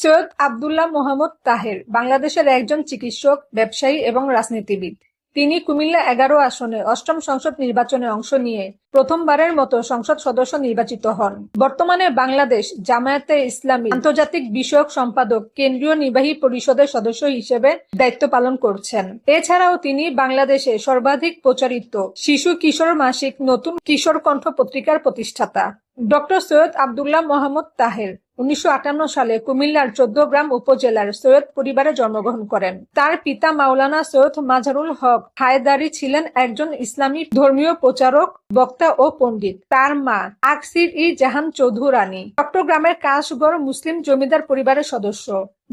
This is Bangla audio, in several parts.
সৈয়দ আবদুল্লাহ মোহাম্মদ তাহের বাংলাদেশের একজন চিকিৎসক, ব্যবসায়ী এবং রাজনীতিবিদ। তিনি কুমিল্লা এগারো আসনে অষ্টম সংসদ নির্বাচনে অংশ নিয়ে প্রথমবারের মতো সংসদ সদস্য নির্বাচিত হন। বর্তমানে বাংলাদেশ জামায়াতে ইসলামী আন্তর্জাতিক বিষয়ক সম্পাদক কেন্দ্রীয় নির্বাহী পরিষদের সদস্য হিসেবে দায়িত্ব পালন করছেন। এছাড়াও তিনি বাংলাদেশে সর্বাধিক প্রচারিত শিশু কিশোর মাসিক নতুন কিশোর কণ্ঠ পত্রিকার প্রতিষ্ঠাতা। ডক্টর সৈয়দ আবদুল্লাহ মোহাম্মদ তাহের উনিশশো আটান্ন সালে কুমিল্লার চোদ্দগ্রাম উপজেলার সৈয়দ পরিবারে জন্মগ্রহণ করেন। তার পিতা মাওলানা সৈয়দ মাজারুল হক হায়দারি ছিলেন একজন ইসলামী ধর্মীয় প্রচারক, বক্তা ও পণ্ডিত। তার মা আকসির ই জাহান চৌধুরানী, চট্টগ্রামের কাশগড় মুসলিম জমিদার পরিবারের সদস্য।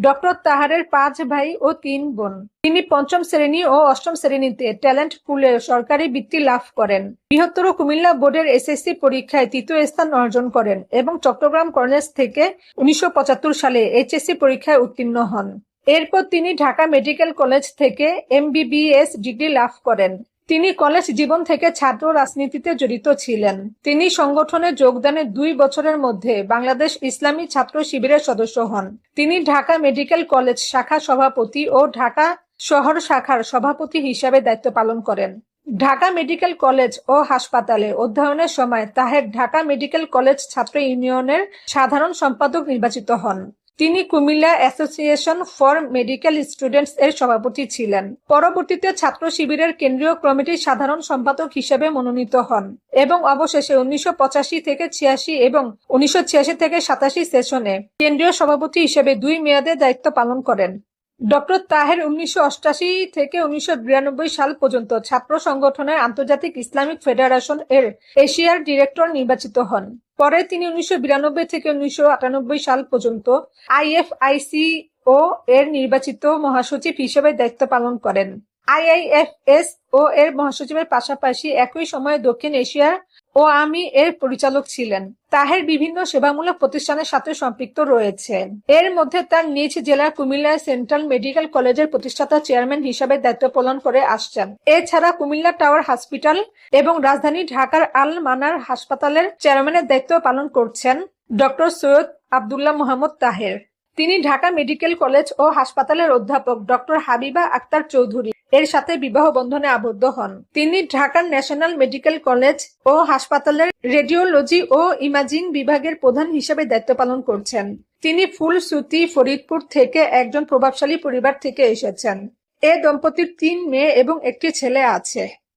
ডক্টর তাহারের পাঁচ ভাই ও তিন বোন। তিনি পঞ্চম শ্রেণি ও অষ্টম শ্রেণীতে ট্যালেন্ট পুলে সরকারি বৃত্তি লাভ করেন। বৃহত্তর কুমিল্লা বোর্ডের এসএসসি পরীক্ষায় তৃতীয় স্থান অর্জন করেন এবং চট্টগ্রাম কলেজ থেকে উনিশশো পঁচাত্তর সালে এইচএসসি পরীক্ষায় উত্তীর্ণ হন। এরপর তিনি ঢাকা মেডিকেল কলেজ থেকে এমবিবিএস ডিগ্রি লাভ করেন। তিনি কলেজ জীবন থেকে ছাত্র রাজনীতিতে জড়িত ছিলেন। তিনি সংগঠনে যোগদানের দুই বছরের মধ্যে বাংলাদেশ ইসলামী ছাত্র শিবিরের সদস্য হন। তিনি ঢাকা মেডিকেল কলেজ শাখা সভাপতি ও ঢাকা শহর শাখার সভাপতি হিসাবে দায়িত্ব পালন করেন। ঢাকা মেডিকেল কলেজ ও হাসপাতালে অধ্যয়নের সময় তাহের ঢাকা মেডিকেল কলেজ ছাত্র ইউনিয়নের সাধারণ সম্পাদক নির্বাচিত হন। তিনি Comilla association for medical students এর সভাপতি ছিলেন। পরবর্তীতে ছাত্র শিবিরের কেন্দ্রীয় কমিটির সাধারণ সম্পাদক হিসেবে মনোনীত হন এবং অবশেষে উনিশশো পঁচাশি থেকে ছিয়াশি এবং উনিশশো ছিয়াশি থেকে সাতাশি সেশনে কেন্দ্রীয় সভাপতি হিসেবে দুই মেয়াদে দায়িত্ব পালন করেন। ডক্টর তাহের উনিশশো থেকে উনিশশো বিরানব্বই সাল পর্যন্ত ছাত্র সংগঠনের আন্তর্জাতিক ইসলামিক ফেডারেশন এর এশিয়ার ডিরেক্টর নির্বাচিত হন। পরে তিনি উনিশশো বিরানব্বই থেকে উনিশশো আটানব্বই সাল পর্যন্ত আইএফআইসি ও এর নির্বাচিত মহাসচিব হিসেবে দায়িত্ব পালন করেন। আইআইএফএস ও এর মহাসচিবের পাশাপাশি একই সময়ে দক্ষিণ এশিয়ার ও আমি এর পরিচালক ছিলেন। তাহের বিভিন্ন সেবামূলক প্রতিষ্ঠানের সাথে সম্পৃক্ত রয়েছে। এর মধ্যে তার নিজ জেলার কুমিল্লার সেন্ট্রাল মেডিকেল কলেজের প্রতিষ্ঠাতা চেয়ারম্যান হিসাবে দায়িত্ব পালন করে আসছেন। এছাড়া কুমিল্লা টাওয়ার হসপিটাল এবং রাজধানী ঢাকার আল মানার হাসপাতালের চেয়ারম্যানের দায়িত্ব পালন করছেন ডক্টর সৈয়দ আবদুল্লাহ মোহাম্মদ তাহের। তিনি ঢাকা মেডিকেল কলেজ ও হাসপাতালের অধ্যাপক ডক্টর হাবিবা আক্তার চৌধুরী। এর সাথে বিবাহ বন্ধনে আবদ্ধ হন। তিনি ঢাকার ন্যাশনাল মেডিকেল কলেজ ও হাসপাতালের রেডিওলজি ও ইমাজিং বিভাগের প্রধান হিসেবে দায়িত্ব পালন করছেন। তিনি ফুলসুতি ফরিদপুর থেকে একজন প্রভাবশালী পরিবার থেকে এসেছেন। এ দম্পতির তিন মেয়ে এবং একটি ছেলে আছে।